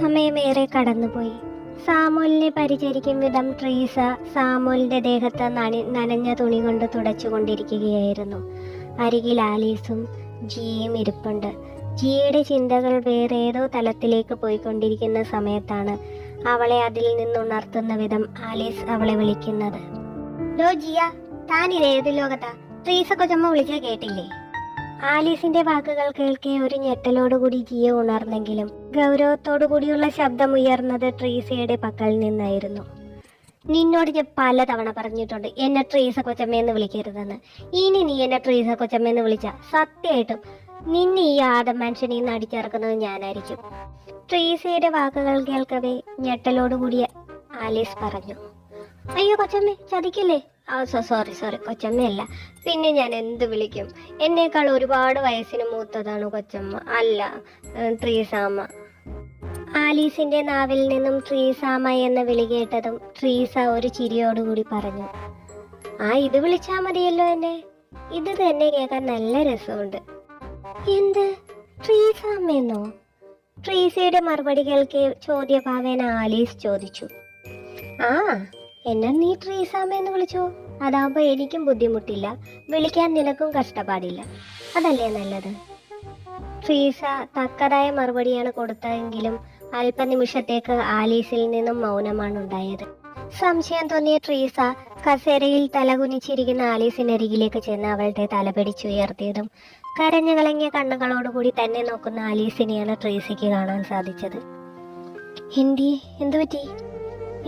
സമയമേറെ കടന്നുപോയി. സാമോലിനെ പരിചരിക്കും വിധം ട്രീസ സാമോലിന്റെ ദേഹത്ത് നനി നനഞ്ഞ തുണി കൊണ്ട് തുടച്ചുകൊണ്ടിരിക്കുകയായിരുന്നു. അരികിൽ ആലീസും ജിയും ഇരിപ്പുണ്ട്. ജിയുടെ ചിന്തകൾ വേറെ ഏതോ തലത്തിലേക്ക് പോയിക്കൊണ്ടിരിക്കുന്ന സമയത്താണ് അവളെ അതിൽ നിന്നുണർത്തുന്ന വിധം ആലീസ് അവളെ വിളിക്കുന്നത്. ലോ ജിയ താനിത് ഏത് ലോകത്താ? ട്രീസ കൊച്ചമ്മ വിളിച്ചാൽ കേട്ടില്ലേ? ആലീസിന്റെ വാക്കുകൾ കേൾക്കെ ഒരു ഞെട്ടലോടുകൂടി ജിയ ഉണർന്നെങ്കിലും ഗൗരവത്തോടു കൂടിയുള്ള ശബ്ദം ഉയർന്നത് ട്രീസയുടെ പക്കൽ നിന്നായിരുന്നു. നിന്നോട് ഞാൻ പലതവണ പറഞ്ഞിട്ടുണ്ട് എന്നെ ട്രീസ കൊച്ചമ്മയെന്ന് വിളിക്കരുതെന്ന്. ഇനി നീ എന്നെ ട്രീസ കൊച്ചമ്മയെന്ന് വിളിച്ച സത്യമായിട്ടും നിന്നെ ഈ ആദം മനുഷ്യനിൽ നിന്ന് അടിച്ചിറക്കുന്നത് ഞാനായിരിക്കും. ട്രീസയുടെ വാക്കുകൾ കേൾക്കവേ ഞെട്ടലോടുകൂടിയ ആലീസ് പറഞ്ഞു. അയ്യോ കൊച്ചമ്മേ ചതിക്കില്ലേ? ആ സോറി സോറി കൊച്ചമ്മയല്ല പിന്നെ ഞാൻ എന്ത് വിളിക്കും? എന്നേക്കാൾ ഒരുപാട് വയസ്സിന് മൂത്തതാണ് കൊച്ചമ്മ. അല്ല ഏഹ്, ട്രീസാമ്മ ആലീസിന്റെ നാവിൽ നിന്നും ട്രീസാമ എന്ന വിളി കേട്ടതും ട്രീസ ഒരു ചിരിയോടുകൂടി പറഞ്ഞു ആ ഇത് വിളിച്ചാ മതിയല്ലോ എന്നെ. ഇത് തന്നെ കേൾക്കാൻ നല്ല രസമുണ്ട്. എന്ത്? ട്രീസാമെന്നോ ട്രീസയുടെ മറുപടി കേൾക്കെ ചോദ്യഭാവേന ആലീസ് ചോദിച്ചു. ആ എന്നെ നീ ട്രീസാമ എന്ന് വിളിച്ചോ? അതാവുമ്പോ എനിക്കും ബുദ്ധിമുട്ടില്ല. വിളിക്കാൻ നിനക്കും കഷ്ടപ്പാടില്ല. അതല്ലേ നല്ലത്? ട്രീസ തക്കതായ മറുപടിയാണ് കൊടുത്തതെങ്കിലും അല്പനിമിഷത്തേക്ക് ആലീസിൽ നിന്നും മൗനമാണ് ഉണ്ടായത്. സംശയം തോന്നിയ ട്രീസ കസേരയിൽ തലകുനിച്ചിരിക്കുന്ന ആലീസിനരികിലേക്ക് ചെന്ന് അവളുടെ തല പിടിച്ചുയർത്തിയതും കരഞ്ഞു കളങ്ങിയ കണ്ണുകളോടുകൂടി തന്നെ നോക്കുന്ന ആലീസിനെയാണ് ട്രീസയ്ക്ക് കാണാൻ സാധിച്ചത്. എന്തി എന്തുപറ്റി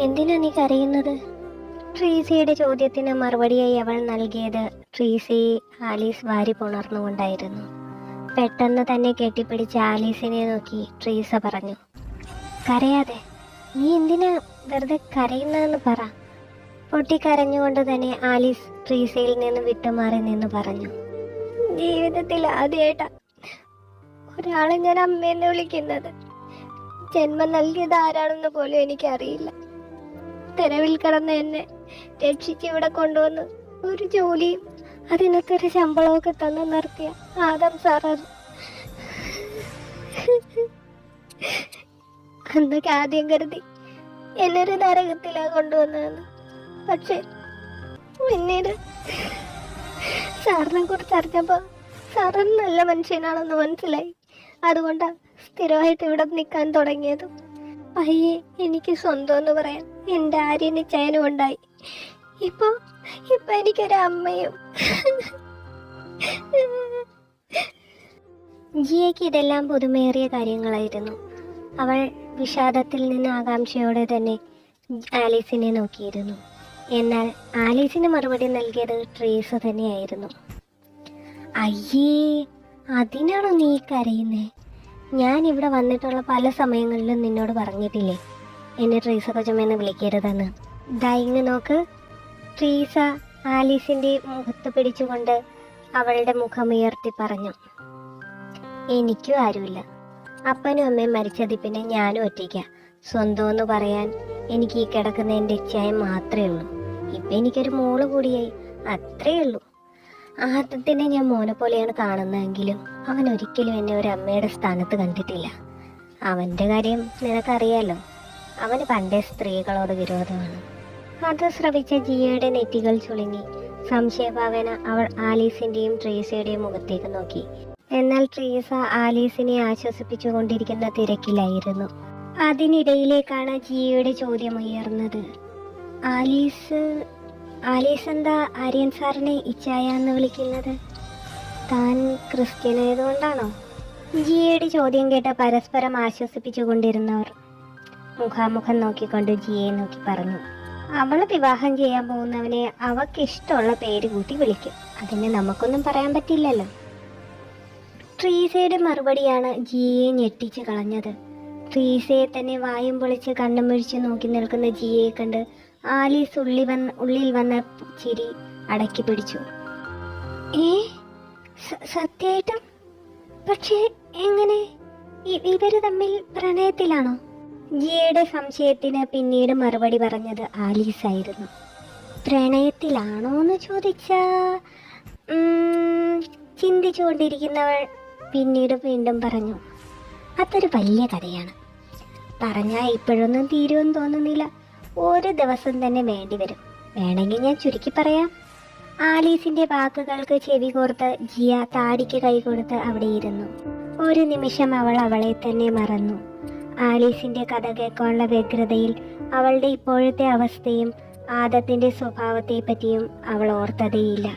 എന്തിനാ നീ കരയുന്നത്? ട്രീസിയുടെ ചോദ്യത്തിന് മറുപടിയായി അവൾ നൽകിയത് ട്രീസി ആലീസ് വാരി പുണർന്നുകൊണ്ടായിരുന്നു. പെട്ടെന്ന് തന്നെ കെട്ടിപ്പിടിച്ച് ആലീസിനെ നോക്കി ട്രീസ പറഞ്ഞു കരയാതെ നീ എന്തിനാ വെറുതെ കരയുന്നതെന്ന് പറ. പൊട്ടിക്കരഞ്ഞുകൊണ്ട് തന്നെ ആലീസ് ട്രീസയിൽ നിന്ന് വിട്ടുമാറി നിന്ന് പറഞ്ഞു ജീവിതത്തിൽ ആദ്യമായിട്ടാ ഒരാളെ ഞാൻ അമ്മയെന്ന് വിളിക്കുന്നത്. ജന്മം നൽകിയത് ആരാണെന്ന് പോലും എനിക്കറിയില്ല. തെരുവിൽ കിടന്ന് എന്നെ രക്ഷിച്ച് ഇവിടെ കൊണ്ടുവന്ന് ഒരു ജോലിയും അതിനൊക്കെ ഒരു ശമ്പളമൊക്കെ തന്നു നിർത്തിയ ആദം സാറത് അന്നൊക്കെ ആദ്യം കരുതി എന്നൊരു നരകത്തിലാ കൊണ്ടുവന്നതെന്ന്. പക്ഷെ പിന്നീട് സാറിനെ കുറിച്ച് അറിഞ്ഞപ്പോ സാറൻ നല്ല മനുഷ്യനാണെന്ന് മനസ്സിലായി. അതുകൊണ്ടാണ് സ്ഥിരമായിട്ട് ഇവിടെ നിൽക്കാൻ തുടങ്ങിയതും. പയ്യെ എനിക്ക് സ്വന്തം എന്ന് പറയാൻ എന്റെ ആര്യന് ചയനും ഉണ്ടായി ഇപ്പൊ ഇപ്പൊ എനിക്കൊരു അമ്മയും. ജിയയ്ക്ക് ഇതെല്ലാം പുതുമേറിയ കാര്യങ്ങളായിരുന്നു. അവൾ വിഷാദത്തിൽ നിന്ന് ആകാംക്ഷയോടെ തന്നെ ആലീസിനെ നോക്കിയിരുന്നു. എന്നാൽ ആലീസിന് മറുപടി നൽകിയത് ട്രേസ് തന്നെയായിരുന്നു. അയ്യേ അതിനാണോ നീ കരയുന്നേ? ഞാൻ ഇവിടെ വന്നിട്ടുള്ള പല സമയങ്ങളിലും നിന്നോട് പറഞ്ഞിട്ടില്ലേ? എന്നെ ട്രീസ കൊച്ചമ്മയെന്ന് വിളിക്കരുതെന്ന്. ദാ ഇങ്ങ് നോക്ക്. ട്രീസ ആലീസിന്റെ മുഖത്ത് പിടിച്ചുകൊണ്ട് അവളുടെ മുഖമുയർത്തി പറഞ്ഞു. എനിക്കും ആരുമില്ല. അപ്പനും അമ്മയും മരിച്ചതിൽ പിന്നെ ഞാനും ഒറ്റയ്ക്ക. സ്വന്തം എന്ന് പറയാൻ എനിക്ക് ഈ കിടക്കുന്ന എന്റെ ഇച്ഛായം മാത്രമേ ഉള്ളൂ. ഇപ്പം എനിക്കൊരു മോൾ കൂടിയായി. അത്രേ ഉള്ളൂ. ആദ്യത്തിനെ ഞാൻ മോനെ പോലെയാണ് കാണുന്നതെങ്കിലും അവൻ ഒരിക്കലും എന്നെ ഒരു അമ്മയുടെ സ്ഥാനത്ത് കണ്ടിട്ടില്ല. അവന്റെ കാര്യം നിനക്കറിയാലോ. അവന് പണ്ടേ സ്ത്രീകളോട് വിരോധമാണ്. അത് ശ്രവിച്ച ജിയയുടെ നെറ്റികൾ ചുളുങ്ങി. സംശയഭാവന അവൾ ആലീസിന്റെയും ട്രീസയുടെയും മുഖത്തേക്ക് നോക്കി. എന്നാൽ ട്രീസ ആലീസിനെ ആശ്വസിപ്പിച്ചുകൊണ്ടിരിക്കുന്ന തിരക്കിലായിരുന്നു. അതിനിടയിലേക്കാണ് ജിയയുടെ ചോദ്യം ഉയർന്നത്. ആലീസ് ആലീസ് എന്താ ആര്യൻ സാറിനെ ഇച്ചായ എന്ന് വിളിക്കുന്നത്? താൻ ക്രിസ്ത്യനായതുകൊണ്ടാണോ? ജിയയുടെ ചോദ്യം കേട്ട പരസ്പരം ആശ്വസിപ്പിച്ചുകൊണ്ടിരുന്നവർ മുഖാമുഖം നോക്കിക്കൊണ്ട് ജിയെ നോക്കി പറഞ്ഞു. അവൾ വിവാഹം ചെയ്യാൻ പോകുന്നവനെ അവക്ക് ഇഷ്ടമുള്ള പേര് കൂട്ടി വിളിക്കും. അതിന് നമുക്കൊന്നും പറയാൻ പറ്റില്ലല്ലോ. ട്രീസയുടെ മറുപടിയാണ് ജിയെ ഞെട്ടിച്ചു കളഞ്ഞത്. ട്രീസയെ തന്നെ വായും പൊളിച്ച് കണ്ണും മുഴിച്ച് നോക്കി നിൽക്കുന്ന ജിയെ കണ്ട് ആലീസ് ഉള്ളി വന്ന് ഉള്ളിൽ വന്ന ചിരി അടക്കി പിടിച്ചു. ഏ സത്യായിട്ടും? പക്ഷേ എങ്ങനെ? ഇവർ തമ്മിൽ പ്രണയത്തിലാണോ? ജിയയുടെ സംശയത്തിന് പിന്നീട് മറുപടി പറഞ്ഞത് ആലീസ് ആയിരുന്നു പ്രണയത്തിലാണോ എന്ന് ചോദിച്ചാ ചിന്തിച്ചുകൊണ്ടിരിക്കുന്നവൾ പിന്നീട് വീണ്ടും പറഞ്ഞു അതൊരു വലിയ കഥയാണ്. പറഞ്ഞാൽ ഇപ്പോഴൊന്നും തീരുമെന്ന് തോന്നുന്നില്ല. ഒരു ദിവസം തന്നെ വേണ്ടി വരും. വേണമെങ്കിൽ ഞാൻ ചുരുക്കി പറയാം. ആലീസിന്റെ വാക്കുകൾക്ക് ചെവി കോർത്ത് ജിയ താടിക്ക് കൈ കൊടുത്ത് അവിടെ ഇരുന്നു. ഒരു നിമിഷം അവൾ അവളെ തന്നെ മറന്നു. ആലീസിന്റെ കഥ കേൾക്കാനുള്ള വ്യഗ്രതയിൽ അവളുടെ ഇപ്പോഴത്തെ അവസ്ഥയും ആദത്തിന്റെ സ്വഭാവത്തെ പറ്റിയും അവൾ ഓർത്തതേയില്ല.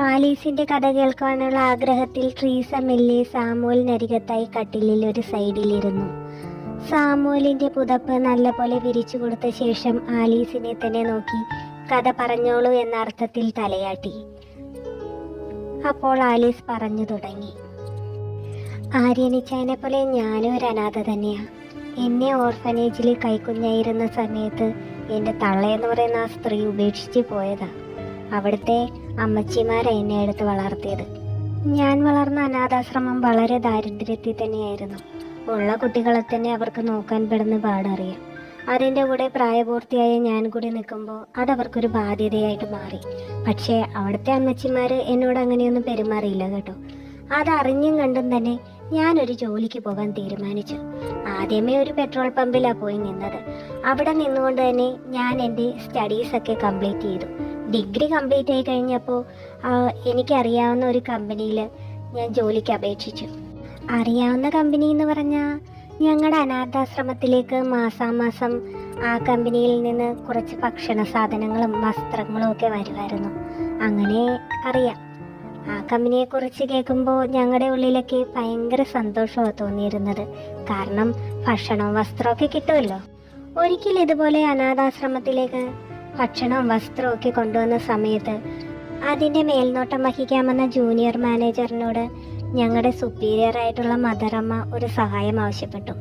ആലീസിന്റെ കഥ കേൾക്കാനുള്ള ആഗ്രഹത്തിൽ ട്രീസ മെല്ലെ സാമൂലിനരികത്തായി കട്ടിലിൽ ഒരു സൈഡിലിരുന്നു. സാമൂലിന്റെ പുതപ്പ് നല്ലപോലെ വിരിച്ചു കൊടുത്ത ശേഷം ആലീസിനെ തന്നെ നോക്കി കഥ പറഞ്ഞോളൂ എന്ന അർത്ഥത്തിൽ തലയാട്ടി. അപ്പോൾ ആലീസ് പറഞ്ഞു തുടങ്ങി. ആര്യനിച്ചായനെ പോലെ ഞാനും ഒരു അനാഥ തന്നെയാ. എന്നെ ഓർഫനേജിൽ കൈക്കുഞ്ഞായിരുന്ന സമയത്ത് എന്റെ തള്ളയെന്ന് പറയുന്ന ആ സ്ത്രീ ഉപേക്ഷിച്ച് പോയതാ. അവിടുത്തെ അമ്മച്ചിമാരെ എന്നെ എടുത്ത് വളർത്തിയത്. ഞാൻ വളർന്ന അനാഥാശ്രമം വളരെ ദാരിദ്ര്യത്തിൽ തന്നെയായിരുന്നു. ഉള്ള കുട്ടികളെ തന്നെ അവർക്ക് നോക്കാൻ പെടുന്ന പാടറിയാം. അതിന്റെ കൂടെ പ്രായപൂർത്തിയായ ഞാൻ കൂടി നിൽക്കുമ്പോൾ അതവർക്കൊരു ബാധ്യതയായിട്ട് മാറി. പക്ഷേ അവിടുത്തെ അമ്മച്ചിമാർ എന്നോട് അങ്ങനെയൊന്നും പെരുമാറിയില്ല കേട്ടോ. അതറിഞ്ഞും കണ്ടും തന്നെ ഞാനൊരു ജോലിക്ക് പോകാൻ തീരുമാനിച്ചു. ആദ്യമേ ഒരു പെട്രോൾ പമ്പിലാണ് പോയി നിന്നത്. അവിടെ നിന്നുകൊണ്ട് തന്നെ ഞാൻ എന്റെ സ്റ്റഡീസൊക്കെ കംപ്ലീറ്റ് ചെയ്തു. ഡിഗ്രി കംപ്ലീറ്റ് ആയി കഴിഞ്ഞപ്പോൾ എനിക്കറിയാവുന്ന ഒരു കമ്പനിയിൽ ഞാൻ ജോലിക്ക് അപേക്ഷിച്ചു. അറിയാവുന്ന കമ്പനി എന്ന് പറഞ്ഞാൽ ഞങ്ങളുടെ അനാഥാശ്രമത്തിലേക്ക് മാസാമാസം ആ കമ്പനിയിൽ നിന്ന് കുറച്ച് ഭക്ഷണ സാധനങ്ങളും വസ്ത്രങ്ങളും ഒക്കെ വരുമായിരുന്നു. അങ്ങനെ അറിയാം. ആ കമ്പനിയെക്കുറിച്ച് കേൾക്കുമ്പോൾ ഞങ്ങളുടെ ഉള്ളിലൊക്കെ ഭയങ്കര സന്തോഷമാണ് തോന്നിയിരുന്നത്. കാരണം ഭക്ഷണവും വസ്ത്രമൊക്കെ കിട്ടുമല്ലോ ഒരിക്കൽ ഇതുപോലെ അനാഥാശ്രമത്തിലേക്ക് ഭക്ഷണവും വസ്ത്രവും ഒക്കെ കൊണ്ടുവന്ന സമയത്ത് അതിന്റെ മേൽനോട്ടം വഹിക്കാമെന്ന ജൂനിയർ മാനേജറിനോട് ഞങ്ങളുടെ സുപ്പീരിയർ ആയിട്ടുള്ള മദറമ്മ ഒരു സഹായം ആവശ്യപ്പെട്ടു.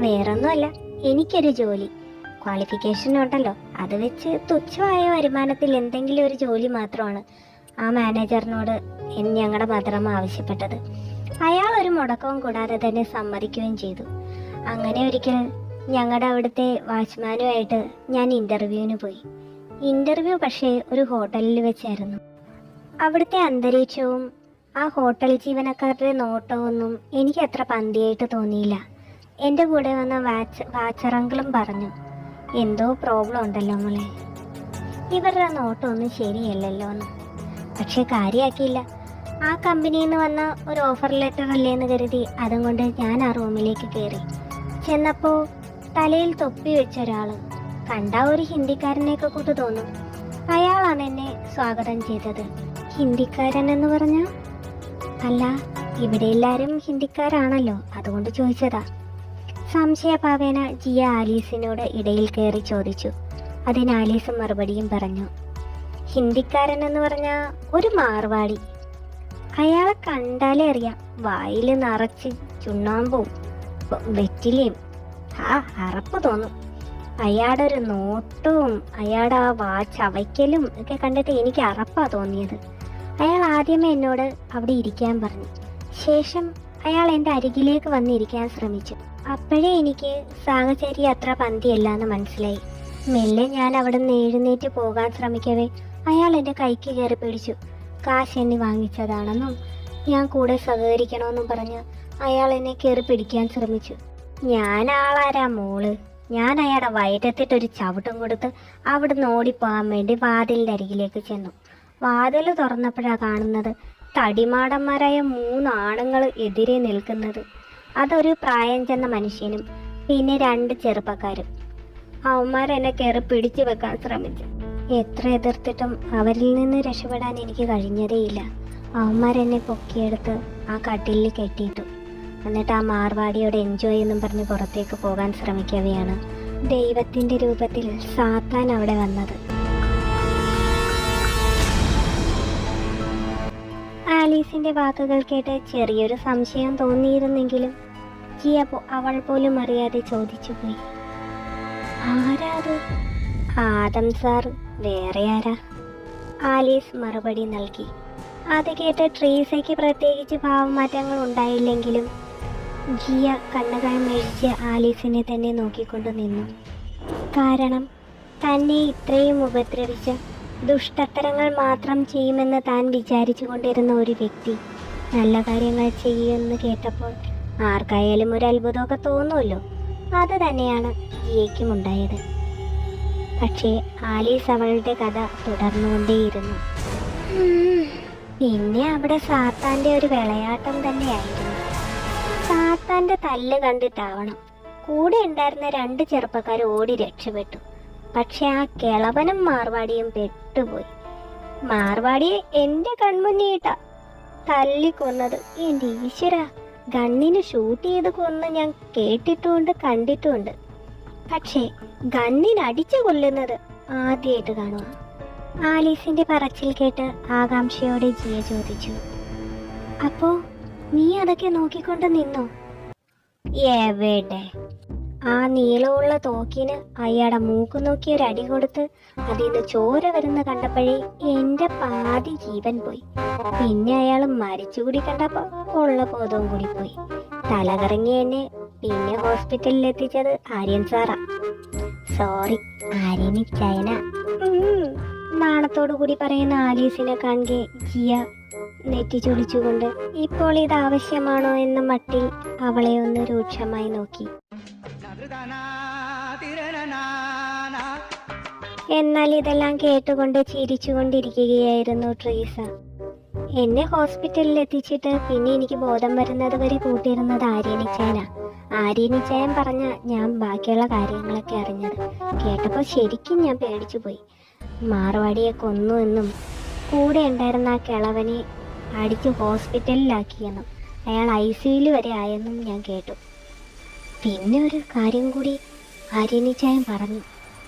വേറൊന്നുമല്ല എനിക്കൊരു ജോലി. ക്വാളിഫിക്കേഷൻ ഉണ്ടല്ലോ. അത് വെച്ച് തുച്ഛമായ വരുമാനത്തിൽ എന്തെങ്കിലും ഒരു ജോലി മാത്രമാണ്. ആ മാനേജറിനോട് ഞങ്ങളുടെ മദറമ്മ ആവശ്യപ്പെട്ടത്. അയാൾ ഒരു മുടക്കവും കൂടാതെ തന്നെ സമ്മതിക്കുകയും ചെയ്തു. അങ്ങനെ ഒരിക്കൽ ഞങ്ങളുടെ അവിടുത്തെ വാച്ച്മാനുമായിട്ട് ഞാൻ ഇന്റർവ്യൂവിന് പോയി. ഇന്റർവ്യൂ പക്ഷേ ഒരു ഹോട്ടലിൽ വെച്ചായിരുന്നു. അവിടുത്തെ അന്തരീക്ഷവും ആ ഹോട്ടൽ ജീവനക്കാരുടെ നോട്ടമൊന്നും എനിക്ക് അത്ര പന്തിയായിട്ട് തോന്നിയില്ല. എന്റെ കൂടെ വന്ന വാച്ച് വാച്ചറങ്കിളും പറഞ്ഞു എന്തോ പ്രോബ്ലം ഉണ്ടല്ലോ മോളെ. ഇവരുടെ നോട്ടമൊന്നും ശരിയല്ലല്ലോ എന്ന് പക്ഷെ കാര്യമാക്കിയില്ല ആ കമ്പനിയിൽ നിന്ന് വന്ന ഒരു ഓഫർ ലെറ്റർ അല്ലേ എന്ന് കരുതി അതും കൊണ്ട് ഞാൻ ആ റൂമിലേക്ക് കയറി ചെന്നപ്പോൾ തലയിൽ തൊപ്പി വെച്ച ഒരാൾ കണ്ട ഒരു ഹിന്ദിക്കാരനെയൊക്കെ കൂട്ട് തോന്നും. അയാളാണ് എന്നെ സ്വാഗതം ചെയ്തത്. ഹിന്ദിക്കാരൻ എന്ന് പറഞ്ഞ? അല്ല ഇവിടെ എല്ലാവരും ഹിന്ദിക്കാരാണല്ലോ അതുകൊണ്ട് ചോദിച്ചതാ. സംശയഭാവേന ജിയ ആലീസിനോട് ഇടയിൽ കയറി ചോദിച്ചു. അതിന് ആലീസ് മറുപടിയും പറഞ്ഞു. ഹിന്ദിക്കാരൻ എന്ന് പറഞ്ഞ ഒരു മാർവാടി. അയാളെ കണ്ടാലേ അറിയാം. വായിൽ നിറച്ച് ചുണ്ണാമ്പും വെറ്റിലയും. ആ അറപ്പ് തോന്നും. അയാളുടെ ഒരു നോട്ടവും അയാളുടെ ആ വാ ചവയ്ക്കലും ഒക്കെ കണ്ടിട്ട് എനിക്ക് അറപ്പാ തോന്നിയത്. അയാൾ ആദ്യമേ എന്നോട് അവിടെ ഇരിക്കാൻ പറഞ്ഞു. ശേഷം അയാൾ എന്റെ അരികിലേക്ക് വന്നിരിക്കാൻ ശ്രമിച്ചു. അപ്പോഴേ എനിക്ക് സാഹചര്യം അത്ര പന്തിയല്ല എന്ന് മനസ്സിലായി. മെല്ലെ ഞാൻ അവിടെ നിന്ന് എഴുന്നേറ്റ് പോകാൻ ശ്രമിക്കവേ അയാൾ എന്റെ കൈക്ക് കയറി പിടിച്ചു. കാശ് എന്നെ വാങ്ങിച്ചതാണെന്നും ഞാൻ കൂടെ സഹകരിക്കണമെന്നും പറഞ്ഞ് അയാൾ എന്നെ കയറി പിടിക്കാൻ ശ്രമിച്ചു. ഞാൻ ആളാരാ മോൾ? ഞാൻ അയാളുടെ വയറ്റത്തിട്ടൊരു ചവിട്ടും കൊടുത്ത് അവിടുന്ന് ഓടിപ്പോകാൻ വേണ്ടി വാതിലിന്റെ അരികിലേക്ക് ചെന്നു. വാതിൽ തുറന്നപ്പോഴാണ് കാണുന്നത് തടിമാടന്മാരായ മൂന്ന് ആണുങ്ങൾ എതിരെ നിൽക്കുന്നത്. അതൊരു പ്രായം ചെന്ന മനുഷ്യനും പിന്നെ രണ്ട് ചെറുപ്പക്കാരും. അവന്മാരെന്നെ കയറി പിടിച്ചു വെക്കാൻ ശ്രമിച്ചു. എത്ര എതിർത്തിട്ടും അവരിൽ നിന്ന് രക്ഷപ്പെടാൻ എനിക്ക് കഴിഞ്ഞതേയില്ല. അവന്മാരെന്നെ പൊക്കിയെടുത്ത് ആ കട്ടിലിൽ കെട്ടിയിട്ടു. എന്നിട്ട് ആ മാർവാടിയോട് എൻജോയ് എന്നും പറഞ്ഞ് പുറത്തേക്ക് പോകാൻ ശ്രമിക്കവെയാണ് ദൈവത്തിന്റെ രൂപത്തിൽ സാത്താൻ അവിടെ വന്നത്. ആലീസിന്റെ വാക്കുകൾ കേട്ട് ചെറിയൊരു സംശയം തോന്നിയിരുന്നെങ്കിലും ജിയ അവൾ പോലും അറിയാതെ ചോദിച്ചു പോയി ആരാത്? ആദം സാർ വേറെ ആരാ? ആലീസ് മറുപടി നൽകി. അത് കേട്ട് ട്രീസയ്ക്ക് പ്രത്യേകിച്ച് ഭാവമാറ്റങ്ങൾ ഉണ്ടായില്ലെങ്കിലും ജിയ കണ്ണുകൾ മേടിച്ച് ആലീസിനെ തന്നെ നോക്കിക്കൊണ്ട് നിന്നു. കാരണം തന്നെ ഇത്രയും ഉപദ്രവിച്ച് ദുഷ്ടത്തരങ്ങൾ മാത്രം ചെയ്യുമെന്ന് താൻ വിചാരിച്ചു കൊണ്ടിരുന്ന ഒരു വ്യക്തി നല്ല കാര്യങ്ങൾ ചെയ്യുമെന്ന് കേട്ടപ്പോൾ ആർക്കായാലും ഒരു അത്ഭുതമൊക്കെ തോന്നുമല്ലോ. അത് തന്നെയാണ് ജിയയ്ക്കും ഉണ്ടായത്. പക്ഷേ ആലീസ് അവളുടെ കഥ തുടർന്നുകൊണ്ടേയിരുന്നു. പിന്നെ അവിടെ സാത്താന്റെ ഒരു വിളയാട്ടം തന്നെയായിരുന്നു. സാത്താന്റെ തല്ല് കണ്ടിട്ടാവണം. കൂടെ ഉണ്ടായിരുന്ന രണ്ട് ചെറുപ്പക്കാർ ഓടി രക്ഷപ്പെട്ടു. പക്ഷെ ആ കിളവനും മാർവാടിയും പെട്ടുപോയി. മാർവാടിയെ എന്റെ കൺമുന്നിയിട്ടാ തല്ലിക്കൊന്നത് എന്റെ ഈശ്വര ഗണ്ണിന് ഷൂട്ട് ചെയ്ത് കൊന്ന് ഞാൻ കേട്ടിട്ടുമുണ്ട് കണ്ടിട്ടുമുണ്ട് പക്ഷേ ഗണ്ണിന് അടിച്ചു കൊല്ലുന്നത് ആദ്യമായിട്ട് കാണുക. ആലീസിന്റെ പറച്ചിൽ കേട്ട് ആകാംക്ഷയോടെ ജിയ ചോദിച്ചു അപ്പോ നീ അതൊക്കെ നോക്കിക്കൊണ്ട് നിന്നോ? എവിടെ? ആ നീളമുള്ള തോക്കിന് അയാളുടെ മൂക്ക് നോക്കി ഒരു അടി കൊടുത്ത് അതിന്ന് ചോര വരുന്ന കണ്ടപ്പോഴേ എന്റെ പാതി ജീവൻ പോയി. പിന്നെ അയാൾ മരിച്ചുകൂടി കണ്ടപ്പോ ഉള്ള ബോധവും കൂടി പോയി. തലകറങ്ങി എന്നെ പിന്നെ ഹോസ്പിറ്റലിൽ എത്തിച്ചത് ആര്യൻ സാറാ. സോറി ആര്യനി ചൈന നാണത്തോടു കൂടി പറയുന്ന ആലീസിനെ കാണുകെ ജിയ നെറ്റി ചൊളിച്ചുകൊണ്ട് ഇപ്പോൾ ഇത് ആവശ്യമാണോ എന്ന മട്ടിൽ അവളെ ഒന്ന് രൂക്ഷമായി നോക്കി. എന്നാൽ ഇതെല്ലാം കേട്ടുകൊണ്ട് ചിരിച്ചുകൊണ്ടിരിക്കുകയായിരുന്നു ട്രീസ. എന്നെ ഹോസ്പിറ്റലിൽ എത്തിച്ചിട്ട് പിന്നെ എനിക്ക് ബോധം വരുന്നത് വരെ കൂട്ടിയിരുന്നത് ആര്യനിച്ചായന ആര്യനിച്ചായൻ പറഞ്ഞ ഞാൻ ബാക്കിയുള്ള കാര്യങ്ങളൊക്കെ അറിഞ്ഞത്. കേട്ടപ്പോൾ ശരിക്കും ഞാൻ പേടിച്ചു പോയി. മാർവാടിയെ കൊന്നു എന്നും കൂടെ ഉണ്ടായിരുന്ന ആ കിളവനെ അടിച്ച് ഹോസ്പിറ്റലിലാക്കിയെന്നും അയാൾ ഐ സിയിൽ വരെ ആയെന്നും ഞാൻ കേട്ടു. പിന്നെ ഒരു കാര്യം കൂടി ആര്യനിച്ചായൻ പറഞ്ഞു.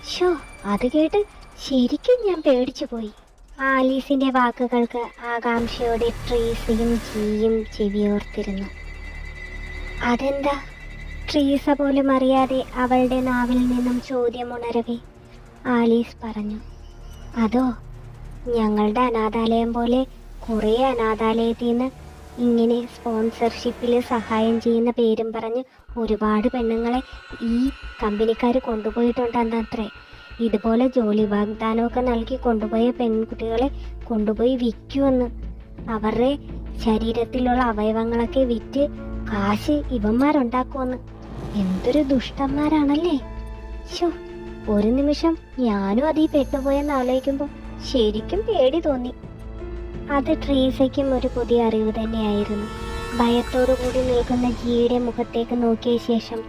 ഷോ അത് കേട്ട് ശരിക്കും ഞാൻ പേടിച്ചു പോയി. ആലീസിന്റെ വാക്കുകൾക്ക് ആകാംക്ഷയോടെ ട്രീസയും ജീയും ചെവിയോർത്തിരുന്നു. അതെന്താ? ട്രീസ പോലും അറിയാതെ അവളുടെ നാവിൽ നിന്നും ചോദ്യമുണരവേ ആലീസ് പറഞ്ഞു. അതോ ഞങ്ങളുടെ അനാഥാലയം പോലെ കുറേ അനാഥാലയത്തിൽ നിന്ന് ഇങ്ങനെ സ്പോൺസർഷിപ്പിൽ സഹായം ചെയ്യുന്ന പേരും പറഞ്ഞ് ഒരുപാട് പെണ്ണുങ്ങളെ ഈ കമ്പനിക്കാർ കൊണ്ടുപോയിട്ടുണ്ടെന്നത്രേ. ഇതുപോലെ ജോലി വാഗ്ദാനമൊക്കെ നൽകി കൊണ്ടുപോയ പെൺകുട്ടികളെ കൊണ്ടുപോയി വിൽക്കുമെന്ന്. അവരുടെ ശരീരത്തിലുള്ള അവയവങ്ങളൊക്കെ വിറ്റ് കാശ് ഇവന്മാരുണ്ടാക്കുമെന്ന്. എന്തൊരു ദുഷ്ടന്മാരാണല്ലേ? ശോ ഒരു നിമിഷം ഞാനും അതീ പെട്ടുപോയെന്ന് ആലോചിക്കുമ്പോൾ ശരിക്കും പേടി തോന്നി. അത് ട്രീസയ്ക്കും ഒരു പുതിയ അറിവ് തന്നെയായിരുന്നു. ഭയത്തോടു കൂടി നിൽക്കുന്ന ജിയുടെ മുഖത്തേക്ക് നോക്കിയ ശേഷം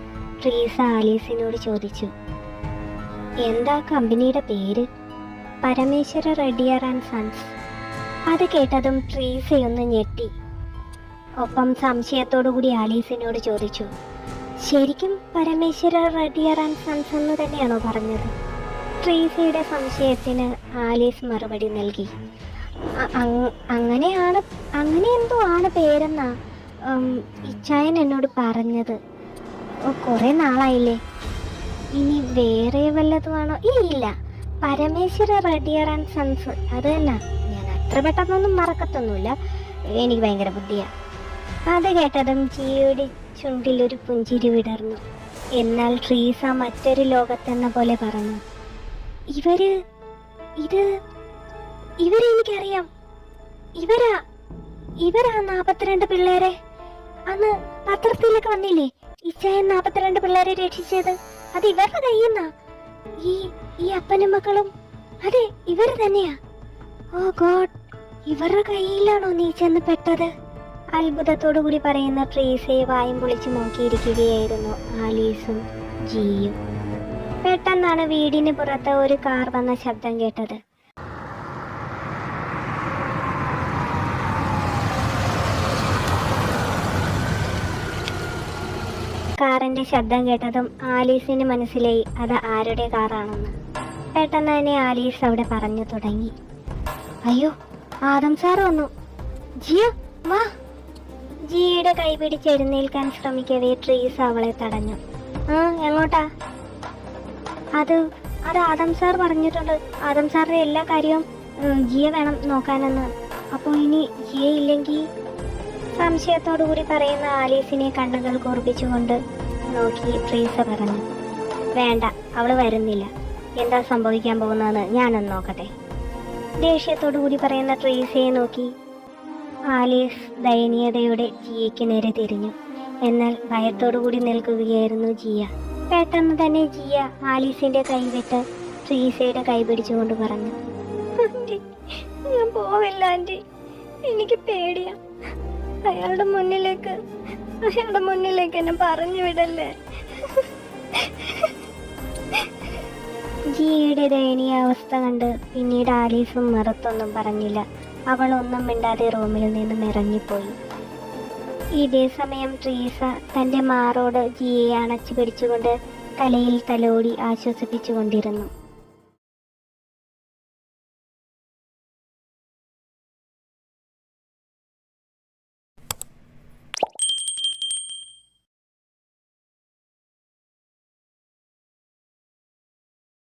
ട്രീസ ആലീസിനോട് ചോദിച്ചു എന്താ കമ്പനിയുടെ പേര്? Parameshwara Reddiar and sons. അത് കേട്ടതും ട്രീസയൊന്ന് ഞെട്ടി. ഒപ്പം സംശയത്തോടുകൂടി ആലീസിനോട് ചോദിച്ചു ശരിക്കും പരമേശ്വര റെഡിയർ ആൻഡ് സൺസ് എന്ന് തന്നെയാണോ പറഞ്ഞത്? ട്രീസയുടെ സംശയത്തിന് ആലീസ് മറുപടി നൽകി അങ്ങനെയാണ് അങ്ങനെ എന്തോ ആണ് പേരെന്നാ ഇച്ചായൻ എന്നോട് പറഞ്ഞത്. കുറെ നാളായില്ലേ. ഇനി വേറെ വല്ലതുമാണോ? ഇല്ല പരമേശ്വര റെഡിയർ ആൻഡ് സൺസ്. അത് തന്നെ. ഞാൻ അത്ര പെട്ടെന്നൊന്നും മറക്കത്തൊന്നുമില്ല. എനിക്ക് ഭയങ്കര ബുദ്ധിയാണ് അത് കേട്ടതും ജിയുടെ ചുണ്ടിൽ ഒരു പുഞ്ചിരി വിടർന്നു. എന്നാൽ ട്രീസ മറ്റൊരു ലോകത്തെന്ന പോലെ പറഞ്ഞു. ഇവർ ഇത് ഇവരെ എനിക്കറിയാം. ഇവരാ ഇവരാ നാപ്പത്തിരണ്ട് പിള്ളേരെ. അന്ന് പത്രത്തിലൊക്കെ വന്നില്ലേ? ഇച്ചായ നാപ്പത്തിരണ്ട് പിള്ളേരെ രക്ഷിച്ചത്? അത് ഇവരുടെ കയ്യിൽ ഈ ഈ അപ്പനും മക്കളും അതെ ഇവർ തന്നെയാ. ഓ ഗോഡ് ഇവരുടെ കയ്യിലാണോ നീ ചെന്ന് പെട്ടത്? അത്ഭുതത്തോടു കൂടി പറയുന്ന ട്രീസയെ വായും പൊളിച്ച് നോക്കിയിരിക്കുകയായിരുന്നു ആലീസും ജിയും. പെട്ടെന്നാണ് വീടിന് പുറത്ത് ഒരു കാർ വന്ന ശബ്ദം കേട്ടത്. കാറിന്റെ ശബ്ദം കേട്ടതും ആലീസിന് മനസ്സിലായി അത് ആരുടെ കാറാണെന്ന്. പെട്ടെന്ന് തന്നെ ആലീസ് അവിടെ പറഞ്ഞു തുടങ്ങി. അയ്യോ ആദം സാർ വന്നു. ജിയ വാ. ജിയുടെ കൈ പിടിച്ച് എഴുന്നേൽക്കാൻ ശ്രമിക്കവേ ട്രീസ് അവളെ തടഞ്ഞു. ആ എങ്ങോട്ടാ? അത് അത് ആദം സാർ പറഞ്ഞിട്ടുണ്ട്. ആദം സാറിന്റെ എല്ലാ കാര്യവും ജിയ വേണം നോക്കാനെന്ന്. അപ്പോൾ ഇനി ജിയ ഇല്ലെങ്കിൽ സംശയത്തോടു കൂടി പറയുന്ന ആലീസിനെ കണ്ണുകൾ കുറിപ്പിച്ചുകൊണ്ട് നോക്കി ട്രീസ പറഞ്ഞു. വേണ്ട അവൾ വരുന്നില്ല. എന്താ സംഭവിക്കാൻ പോകുന്നതെന്ന് ഞാനൊന്ന് നോക്കട്ടെ. ദേഷ്യത്തോടു കൂടി പറയുന്ന ട്രീസയെ നോക്കി ആലീസ് ദയനീയതയുടെ ജിയയ്ക്ക് നേരെ തിരിഞ്ഞു. എന്നാൽ ഭയത്തോടു കൂടി നിൽക്കുകയായിരുന്നു ജിയ. പെട്ടെന്ന് തന്നെ ജിയ ആലീസിന്റെ കൈവിട്ട് ട്രീസയുടെ കൈ പിടിച്ചുകൊണ്ട് പറഞ്ഞു. ഞാൻ പോവില്ല ആന്റി. എനിക്ക് പേടിയാ. അയാളുടെ മുന്നിലേക്ക് അയാളുടെ മുന്നിലേക്ക് എന്നെ പറഞ്ഞു വിടല്ലേ? ജിയുടെ ദയനീയ അവസ്ഥ കണ്ട് പിന്നീട് ആലീസും മറുത്തൊന്നും പറഞ്ഞില്ല. അവൾ ഒന്നും മിണ്ടാതെ റൂമിൽ നിന്നും ഇറങ്ങിപ്പോയി ഇതേ സമയം ട്രീസ തന്റെ മാറോട് ജിയെ അണച്ചു പിടിച്ചുകൊണ്ട് തലയിൽ തലോടി ആശ്വസിപ്പിച്ചുകൊണ്ടിരുന്നു.